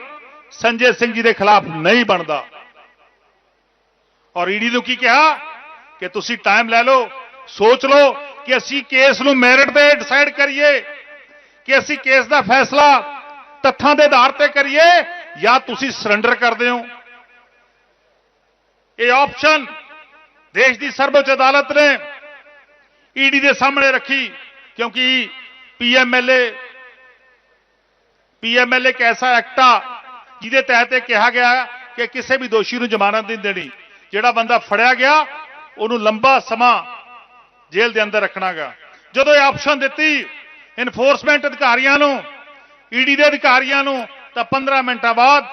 A: ਸੰਜੇ ਸਿੰਘ ਜੀ ਦੇ ਖਿਲਾਫ ਨਹੀਂ ਬਣਦਾ। ਔਰ ਈਡੀ ਨੂੰ ਕੀ ਕਿਹਾ? ਕਿ ਤੁਸੀਂ ਟਾਈਮ ਲੈ ਲਓ, ਸੋਚ ਲਓ ਕਿ ਅਸੀਂ ਕੇਸ ਨੂੰ ਮੈਰਿਟ ਤੇ ਡਿਸਾਈਡ ਕਰੀਏ। ਕਿ ਅਸੀਂ ਕੇਸ ਦਾ ਫੈਸਲਾ ਤੱਥਾਂ ਦੇ ਆਧਾਰ ਤੇ ਕਰੀਏ ਜਾਂ ਤੁਸੀਂ ਸਰੈਂਡਰ ਕਰਦੇ ਹੋ? ਇਹ ਆਪਸ਼ਨ ਦੇਸ਼ ਦੀ ਸਰਵਉੱਚ ਅਦਾਲਤ ਨੇ ਈਡੀ ਦੇ ਸਾਹਮਣੇ ਰੱਖੀ, ਕਿਉਂਕਿ ਪੀਐਮਐਲਏ ਪੀਐਮਐਲਏ ਇੱਕ ਐਸਾ ਐਕਟ ਆ ਜਿਹਦੇ ਤਹਿਤ ਇਹ ਕਿਹਾ ਗਿਆ ਹੈ ਕਿ ਕਿਸੇ ਵੀ ਦੋਸ਼ੀ ਨੂੰ ਜ਼ਮਾਨਤ ਨਹੀਂ ਦੇਣੀ। ਜਿਹੜਾ ਬੰਦਾ ਫੜਿਆ ਗਿਆ, ਉਹਨੂੰ ਲੰਬਾ ਸਮਾਂ ਜੇਲ੍ਹ ਦੇ ਅੰਦਰ ਰੱਖਣਾਗਾ। ਜਦੋਂ ਇਹ ਆਪਸ਼ਨ ਦਿੱਤੀ ਇਨਫੋਰਸਮੈਂਟ ਅਧਿਕਾਰੀਆਂ ਨੂੰ ਈਡੀ ਦੇ ਅਧਿਕਾਰੀਆਂ ਨੂੰ, ਤਾਂ 15 ਮਿੰਟਾਂ ਬਾਅਦ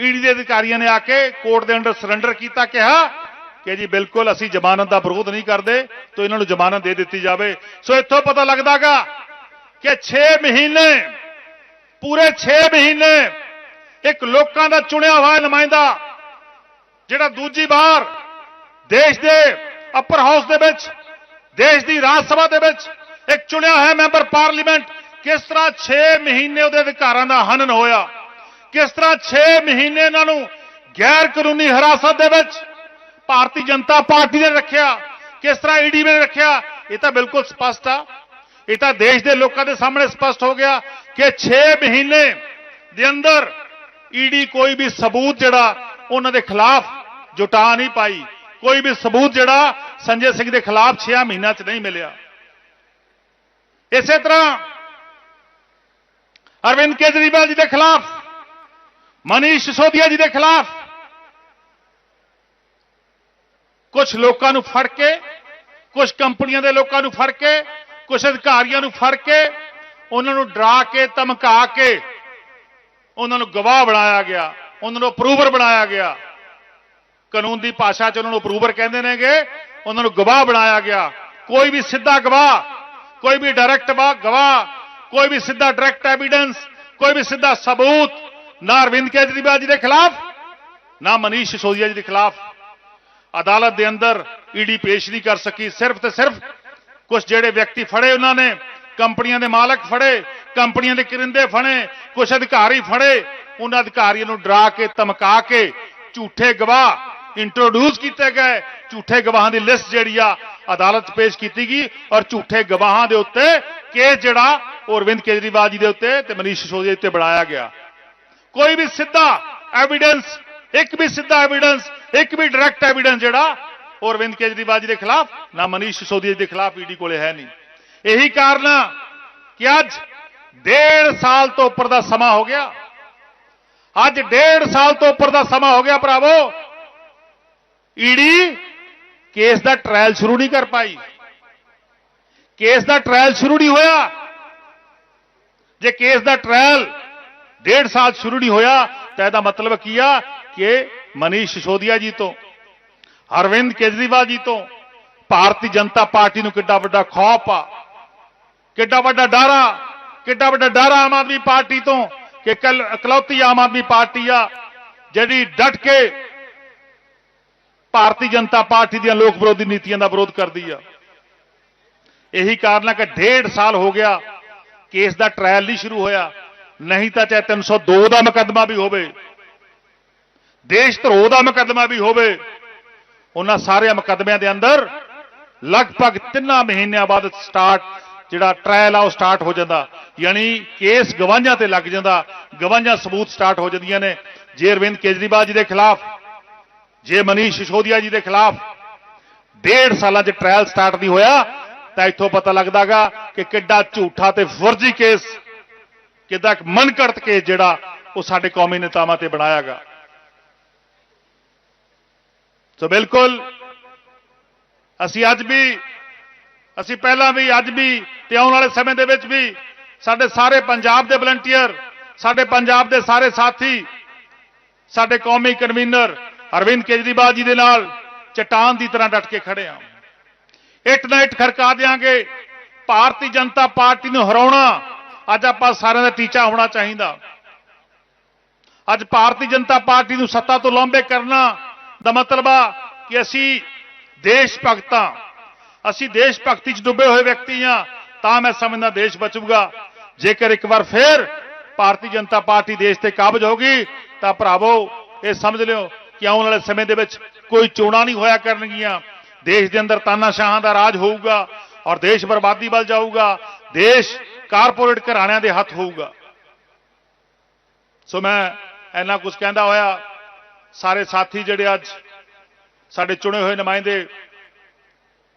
A: ਈਡੀ ਦੇ ਅਧਿਕਾਰੀਆਂ ਨੇ ਆ ਕੇ ਕੋਰਟ ਦੇ ਅੰਦਰ ਸਰੈਂਡਰ ਕੀਤਾ, ਕਿਹਾ ਕਿ ਜੀ ਬਿਲਕੁਲ ਅਸੀਂ ਜ਼ਮਾਨਤ ਦਾ ਵਿਰੋਧ ਨਹੀਂ ਕਰਦੇ, ਤੋਂ ਇਹਨਾਂ ਨੂੰ ਜ਼ਮਾਨਤ ਦੇ ਦਿੱਤੀ ਜਾਵੇ। ਸੋ ਇੱਥੋਂ ਪਤਾ ਲੱਗਦਾਗਾ ਕਿ 6 ਮਹੀਨੇ, ਪੂਰੇ 6 ਮਹੀਨੇ ਇੱਕ ਲੋਕਾਂ ਦਾ ਚੁਣਿਆ ਹੋਇਆ ਨੁਮਾਇੰਦਾ, ਜਿਹੜਾ ਦੂਜੀ ਵਾਰ ਦੇਸ਼ ਦੇ ਅਪਰ ਹਾਊਸ ਦੇ ਵਿੱਚ, ਦੇਸ਼ ਦੀ ਰਾਜ ਸਭਾ ਦੇ ਵਿੱਚ ਇੱਕ ਚੁਣਿਆ ਹੋਇਆ ਮੈਂਬਰ ਪਾਰਲੀਮੈਂਟ ਕਿਸ ਤਰ੍ਹਾਂ 6 ਮਹੀਨੇ ਉਹਦੇ ਅਧਿਕਾਰਾਂ ਦਾ ਹਨਨ ਹੋਇਆ? ਕਿਸ ਤਰ੍ਹਾਂ 6 ਮਹੀਨੇ ਇਹਨਾਂ ਨੂੰ ਗੈਰ ਕਾਨੂੰਨੀ ਹਿਰਾਸਤ ਦੇ ਵਿੱਚ ਭਾਰਤੀ ਜਨਤਾ ਪਾਰਟੀ ਨੇ ਰੱਖਿਆ? ਕਿਸ ਤਰ੍ਹਾਂ ਈਡੀ ਨੇ ਰੱਖਿਆ? ਇਹ ਤਾਂ ਬਿਲਕੁਲ ਸਪਸ਼ਟ ਆ। ਇਹ ਤਾਂ ਦੇਸ਼ ਦੇ ਲੋਕਾਂ ਦੇ ਸਾਹਮਣੇ ਸਪਸ਼ਟ ਹੋ ਗਿਆ ਕਿ 6 ਮਹੀਨੇ ਦੇ ਅੰਦਰ ਈਡੀ ਕੋਈ ਵੀ ਸਬੂਤ ਜਿਹੜਾ ਉਹਨਾਂ ਦੇ ਖਿਲਾਫ ਜੁਟਾ ਨਹੀਂ ਪਾਈ। ਕੋਈ ਵੀ ਸਬੂਤ ਜਿਹੜਾ ਸੰਜੇ ਸਿੰਘ ਦੇ ਖਿਲਾਫ 6 ਮਹੀਨਿਆਂ 'ਚ ਨਹੀਂ ਮਿਲਿਆ। ਇਸੇ ਤਰ੍ਹਾਂ ਅਰਵਿੰਦ ਕੇਜਰੀਵਾਲ ਜੀ ਦੇ ਖਿਲਾਫ, ਮਨੀਸ਼ ਸਿਸੋਦੀਆ ਜੀ ਦੇ ਖਿਲਾਫ ਕੁਝ ਲੋਕਾਂ ਨੂੰ ਫੜ ਕੇ ਕੁਝ ਕੰਪਨੀਆਂ ਦੇ ਲੋਕਾਂ ਨੂੰ ਫੜ ਕੇ ਕੁਝ ਅਧਿਕਾਰੀਆਂ ਨੂੰ ਫੜ ਕੇ, ਉਹਨਾਂ ਨੂੰ ਡਰਾ ਕੇ, ਧਮਕਾ ਕੇ ਉਹਨਾਂ ਨੂੰ ਗਵਾਹ ਬਣਾਇਆ ਗਿਆ, ਉਹਨਾਂ ਨੂੰ ਅਪਰੂਵਰ ਬਣਾਇਆ ਗਿਆ। ਕਾਨੂੰਨ ਦੀ ਭਾਸ਼ਾ 'ਚ ਉਹਨਾਂ ਨੂੰ ਅਪਰੂਵਰ ਕਹਿੰਦੇ ਨੇਗੇ, ਉਹਨਾਂ ਨੂੰ ਗਵਾਹ ਬਣਾਇਆ ਗਿਆ। ਕੋਈ ਵੀ ਸਿੱਧਾ ਗਵਾਹ ਕੋਈ ਵੀ ਡਾਇਰੈਕਟ ਗਵਾਹ, ਕੋਈ ਵੀ ਸਿੱਧਾ ਡਾਇਰੈਕਟ ਐਵੀਡੈਂਸ ਕੋਈ ਵੀ ਸਿੱਧਾ ਸਬੂਤ, ਨਾ ਅਰਵਿੰਦ ਕੇਜਰੀਵਾਲ ਜੀ ਦੇ ਖਿਲਾਫ, ਨਾ ਮਨੀਸ਼ ਸਿਸੋਦੀਆ ਜੀ ਦੇ ਖਿਲਾਫ। ਅਦਾਲਤ ਦੇ ਅੰਦਰ ਈਡੀ ਪੇਸ਼ ਨਹੀਂ ਕਰ ਸਕੀ, ਸਿਰਫ ਤੇ ਸਿਰਫ ਕੁਝ ਜਿਹੜੇ ਵਿਅਕਤੀ ਫੜੇ ਉਹਨਾਂ ਨੇ, ਕੰਪਨੀਆਂ ਦੇ ਮਾਲਕ ਫੜੇ, ਕੰਪਨੀਆਂ ਦੇ ਕਿਰਿੰਦੇ ਫੜੇ ਕੁਝ ਅਧਿਕਾਰੀ ਫੜੇ, ਉਹਨਾਂ ਅਧਿਕਾਰੀਆਂ ਨੂੰ ਡਰਾ ਕੇ, ਧਮਕਾ ਕੇ ਝੂਠੇ ਗਵਾਹ ਇੰਟਰੋਡਿਊਸ ਕੀਤੇ ਗਏ। ਝੂਠੇ ਗਵਾਹਾਂ ਦੀ ਲਿਸਟ ਜਿਹੜੀ ਆ ਅਦਾਲਤ 'ਚ ਪੇਸ਼ ਕੀਤੀ ਗਈ ਔਰ ਝੂਠੇ ਗਵਾਹਾਂ ਦੇ ਉੱਤੇ ਕੇਸ ਜਿਹੜਾ ਉਹ ਅਰਵਿੰਦ ਕੇਜਰੀਵਾਲ ਜੀ ਦੇ ਉੱਤੇ ਤੇ ਮਨੀਸ਼ ਸਿਸੋਦੀਆ ਉੱਤੇ ਬਣਾਇਆ ਗਿਆ। ਕੋਈ ਵੀ ਸਿੱਧਾ ਐਵੀਡੈਂਸ ਇੱਕ ਵੀ ਸਿੱਧਾ ਐਵੀਡੈਂਸ ਇੱਕ ਵੀ ਡਾਇਰੈਕਟ ਐਵੀਡੈਂਸ ਜਿਹੜਾ ਉਹ ਅਰਵਿੰਦ ਕੇਜਰੀਵਾਲ ਜੀ ਦੇ ਖਿਲਾਫ, ਨਾ ਮਨੀਸ਼ ਸਿਸੋਦੀਆ ਜੀ ਦੇ ਖਿਲਾਫ ਈਡੀ ਕੋਲੇ ਹੈ ਨਹੀਂ। ਇਹੀ ਕਾਰਨ ਕਿ ਅੱਜ ਡੇਢ ਸਾਲ ਤੋਂ ਉੱਪਰ ਦਾ ਸਮਾਂ ਹੋ ਗਿਆ। ਅੱਜ ਡੇਢ ਸਾਲ ਤੋਂ ਉੱਪਰ ਦਾ ਸਮਾਂ ਹੋ ਗਿਆ ਭਰਾਵੋ। ਈਡੀ ਕੇਸ ਦਾ ਟ੍ਰਾਇਲ ਸ਼ੁਰੂ ਨਹੀਂ ਕਰ ਪਾਈ। ਕੇਸ ਦਾ ਟ੍ਰਾਇਲ ਸ਼ੁਰੂ ਨਹੀਂ ਹੋਇਆ। ਜੇ ਕੇਸ ਦਾ ਟ੍ਰਾਇਲ ਡੇਢ ਸਾਲ ਸ਼ੁਰੂ ਨਹੀਂ ਹੋਇਆ, ਤਾਂ ਇਹਦਾ ਮਤਲਬ ਕੀ ਆ? ਕਿ ਮਨੀਸ਼ ਸਿਸੋਦੀਆ ਜੀ ਤੋਂ ਅਰਵਿੰਦ ਕੇਜਰੀਵਾਲ ਜੀ ਤੋਂ, ਭਾਰਤੀ ਜਨਤਾ ਪਾਰਟੀ ਨੂੰ ਕਿੱਡਾ ਵੱਡਾ ਖੌਫ ਆ, ਕਿੱਡਾ ਵੱਡਾ ਡਰ ਆ, ਕਿੱਡਾ ਵੱਡਾ ਡਰ ਆਮ ਆਦਮੀ ਪਾਰਟੀ ਤੋਂ ਕਿ ਕੱਲ ਇਕਲੌਤੀ ਆਮ ਆਦਮੀ ਪਾਰਟੀ ਆ, ਜਿਹੜੀ ਡਟ ਕੇ ਭਾਰਤੀ ਜਨਤਾ ਪਾਰਟੀ ਦੀਆਂ ਲੋਕ ਵਿਰੋਧੀ ਨੀਤੀਆਂ ਦਾ ਵਿਰੋਧ ਕਰਦੀ ਆ। ਇਹੀ ਕਾਰਨ ਹੈ ਕਿ ਡੇਢ ਸਾਲ ਹੋ ਗਿਆ ਕੇਸ ਦਾ ਟ੍ਰਾਇਲ ਨਹੀਂ ਸ਼ੁਰੂ ਹੋਇਆ। ਨਹੀਂ ਤਾਂ ਚਾਹੇ 302 ਦਾ ਮੁਕੱਦਮਾ ਵੀ ਹੋਵੇ, ਦੇਸ਼ ਧਰੋਹ ਦਾ ਮੁਕੱਦਮਾ ਵੀ ਹੋਵੇ, ਉਹਨਾਂ ਸਾਰੇ ਮੁਕੱਦਮਿਆਂ ਦੇ ਅੰਦਰ ਲਗਭਗ 3 ਮਹੀਨਿਆਂ ਬਾਅਦ ਸਟਾਰਟ ਜਿਹੜਾ ਟ੍ਰਾਇਲ ਆ ਉਹ ਸਟਾਰਟ ਹੋ ਜਾਂਦਾ। ਯਾਨੀ ਕੇਸ ਗਵਾਹਾਂ ਤੇ ਲੱਗ ਜਾਂਦਾ। ਗਵਾਹਾਂ ਸਬੂਤ ਸਟਾਰਟ ਹੋ ਜਾਂਦੀਆਂ ਨੇ। ਜੇ ਅਰਵਿੰਦ ਕੇਜਰੀਵਾਲ ਜੀ ਦੇ ਖਿਲਾਫ ਜੇ ਮਨੀਸ਼ ਸਿਸੋਦੀਆ ਜੀ ਦੇ ਖਿਲਾਫ ਡੇਢ ਸਾਲਾਂ 'ਚ ਟ੍ਰਾਇਲ ਸਟਾਰਟ ਨਹੀਂ ਹੋਇਆ, ਤਾਂ ਇੱਥੋਂ ਪਤਾ ਲੱਗਦਾਗਾ ਕਿ ਕਿੱਡਾ ਝੂਠਾ ਤੇ ਫਰਜ਼ੀ ਕੇਸ, ਕਿੱਦਾਂ ਇੱਕ ਮਨਕੜਤ ਕੇਸ ਜਿਹੜਾ ਉਹ ਸਾਡੇ ਕੌਮੀ ਨੇਤਾਵਾਂ ਤੇ ਬਣਾਇਆਗਾ। ਸੋ ਬਿਲਕੁਲ, ਅਸੀਂ ਅੱਜ ਵੀ, ਅਸੀਂ ਪਹਿਲਾਂ ਵੀ, ਅੱਜ ਵੀ ਤੇ ਆਉਣ ਵਾਲੇ ਸਮੇਂ ਦੇ ਵਿੱਚ ਵੀ ਸਾਡੇ ਸਾਰੇ ਪੰਜਾਬ ਦੇ ਵਲੰਟੀਅਰ ਸਾਡੇ ਪੰਜਾਬ ਦੇ ਸਾਰੇ ਸਾਥੀ, ਸਾਡੇ ਕੌਮੀ ਕਨਵੀਨਰ ਅਰਵਿੰਦ ਕੇਜਰੀਵਾਲ ਜੀ ਦੇ ਨਾਲ ਚਟਾਨ ਦੀ ਤਰ੍ਹਾਂ ਡਟ ਕੇ ਖੜੇ ਹਾਂ। ਇੱਟ ਨਾ ਇੱਟ ਖੜਕਾ ਦੇਾਂਗੇ ਭਾਰਤੀ ਜਨਤਾ ਪਾਰਟੀ ਨੂੰ ਹਰਾਉਣਾ ਅੱਜ ਆਪਾਂ ਸਾਰਿਆਂ ਦਾ ਟੀਚਾ ਹੋਣਾ ਚਾਹੀਦਾ। ਅੱਜ ਭਾਰਤੀ ਜਨਤਾ ਪਾਰਟੀ ਨੂੰ ਸੱਤਾ ਤੋਂ ਲਾਂਭੇ ਕਰਨਾ ਦਾ ਮਤਲਬ ਆ ਕਿ ਅਸੀਂ ਦੇਸ਼ ਭਗਤਾਂ, ਅਸੀਂ ਦੇਸ਼ ਭਗਤੀ 'ਚ ਡੁੱਬੇ ਹੋਏ ਵਿਅਕਤੀ ਆ ਤਾਂ ਮੈਂ ਸਮਝਦਾ ਦੇਸ਼ ਬਚੂਗਾ। ਜੇਕਰ ਇੱਕ ਵਾਰ ਫੇਰ ਭਾਰਤੀ ਜਨਤਾ ਪਾਰਟੀ ਦੇਸ਼ ਤੇ ਕਾਬਜ ਹੋਗੀ ਤਾਂ ਭਰਾਵੋ, ਇਹ ਸਮਝ ਲਿਓ ਕਿ ਆਉਣ ਵਾਲੇ ਸਮੇਂ ਦੇ ਵਿੱਚ ਕੋਈ ਚੋਣਾਂ ਨਹੀਂ ਹੋਇਆ ਕਰਨਗੀਆਂ? ਦੇਸ਼ ਦੇ ਅੰਦਰ ਤਾਨਾਸ਼ਾਹਾਂ ਦਾ ਰਾਜ ਹੋਊਗਾ ਔਰ ਦੇਸ਼ ਬਰਬਾਦੀ ਵੱਲ ਜਾਊਗਾ, ਦੇਸ਼ ਕਾਰਪੋਰੇਟ ਘਰਾਣਿਆਂ ਦੇ ਹੱਥ ਹੋਊਗਾ। ਸੋ ਮੈਂ ਇੰਨਾ ਕੁਝ ਕਹਿੰਦਾ ਹੋਇਆ, ਸਾਰੇ ਸਾਥੀ ਜਿਹੜੇ ਅੱਜ ਸਾਡੇ ਚੁਣੇ ਹੋਏ ਨੁਮਾਇੰਦੇ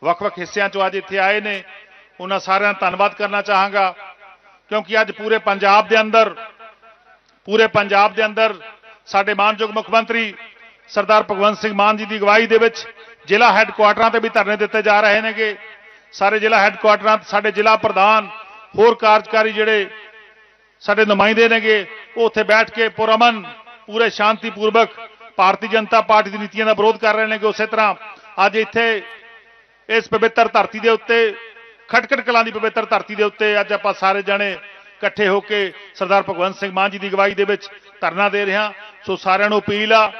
A: ਵੱਖ-ਵੱਖ ਹਿੱਸਿਆਂ ਚੋਂ ਅੱਜ ਇੱਥੇ ਆਏ ਨੇ, ਉਹਨਾਂ ਸਾਰਿਆਂ ਦਾ ਧੰਨਵਾਦ ਕਰਨਾ ਚਾਹਾਂਗਾ, ਕਿਉਂਕਿ ਅੱਜ ਪੂਰੇ ਪੰਜਾਬ ਦੇ ਅੰਦਰ, ਪੂਰੇ ਪੰਜਾਬ ਦੇ ਅੰਦਰ ਸਾਡੇ ਮਾਨਯੋਗ ਮੁੱਖ ਮੰਤਰੀ ਸਰਦਾਰ ਭਗਵੰਤ ਸਿੰਘ ਮਾਨ ਜੀ ਦੀ ਅਗਵਾਈ ਦੇ ਵਿੱਚ ਜ਼ਿਲ੍ਹਾ ਹੈੱਡਕੁਆਟਰਾਂ ਤੇ ਵੀ ਧਰਨੇ ਦਿੱਤੇ ਜਾ ਰਹੇ ਨੇਗੇ। ਸਾਰੇ ਜ਼ਿਲ੍ਹਾ ਹੈੱਡਕੁਆਟਰਾਂ ਤੇ ਸਾਡੇ ਜ਼ਿਲ੍ਹਾ ਪ੍ਰਧਾਨ, ਹੋਰ ਕਾਰਜਕਾਰੀ ਜਿਹੜੇ ਸਾਡੇ ਨੁਮਾਇੰਦੇ ਨੇਗੇ, ਉਹ ਉੱਥੇ ਬੈਠ ਕੇ ਪੁਰਮਨ ਪੂਰੇ ਸ਼ਾਂਤੀਪੂਰਵਕ ਭਾਰਤੀ ਜਨਤਾ ਪਾਰਟੀ ਦੀ ਨੀਤੀਆਂ ਦਾ ਵਿਰੋਧ ਕਰ ਰਹੇ ਨੇਗੇ ਉਸੇ ਤਰ੍ਹਾਂ। ਅੱਜ ਇੱਥੇ ਇਸ ਪਵਿੱਤਰ ਧਰਤੀ ਦੇ ਉੱਤੇ ਖਟਕਟ ਕਲਾਂ ਦੀ ਪਵਿੱਤਰ ਧਰਤੀ ਦੇ ਉੱਤੇ ਅੱਜ ਆਪਾਂ ਸਾਰੇ ਜਣੇ ਇਕੱਠੇ ਹੋ ਕੇ ਸਰਦਾਰ ਭਗਵੰਤ ਸਿੰਘ ਮਾਨ ਜੀ ਦੀ ਅਗਵਾਈ ਦੇ ਵਿੱਚ ਧਰਨਾ ਦੇ ਰਹੇ ਹਾਂ। ਸੋ ਸਾਰਿਆਂ ਨੂੰ ਅਪੀਲ ਆ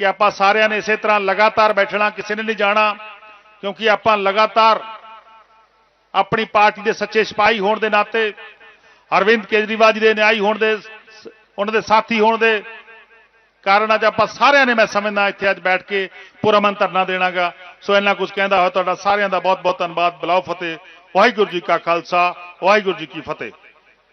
A: ਕਿ ਆਪਾਂ ਸਾਰਿਆਂ ਨੇ ਇਸੇ ਤਰ੍ਹਾਂ ਲਗਾਤਾਰ ਬੈਠਣਾ, ਕਿਸੇ ਨੇ ਨਹੀਂ ਜਾਣਾ, ਕਿਉਂਕਿ ਆਪਾਂ ਲਗਾਤਾਰ ਆਪਣੀ ਪਾਰਟੀ ਦੇ ਸੱਚੇ ਸਿਪਾਹੀ ਹੋਣ ਦੇ ਨਾਤੇ, ਅਰਵਿੰਦ ਕੇਜਰੀਵਾਲ ਜੀ ਦੇ ਨਿਆਈ ਹੋਣ ਦੇ, ਉਹਨਾਂ ਦੇ ਸਾਥੀ ਹੋਣ ਦੇ ਕਾਰਨ ਅੱਜ ਆਪਾਂ ਸਾਰਿਆਂ ਨੇ ਮੈਂ ਸਮਝਦਾ ਇੱਥੇ ਅੱਜ ਬੈਠ ਕੇ ਪੁਰਮਨ ਧਰਨਾ ਦੇਣਾਗਾ। ਸੋ ਇੰਨਾ ਕੁਝ ਕਹਿੰਦਾ ਹੋਇਆ, ਤੁਹਾਡਾ ਸਾਰਿਆਂ ਦਾ ਬਹੁਤ ਬਹੁਤ ਧੰਨਵਾਦ। ਬਲਾਓ ਫਤਿਹ। ਵਾਹਿਗੁਰੂ ਜੀ ਕਾ ਖਾਲਸਾ, ਵਾਹਿਗੁਰੂ ਜੀ ਕੀ ਫਤਿਹ।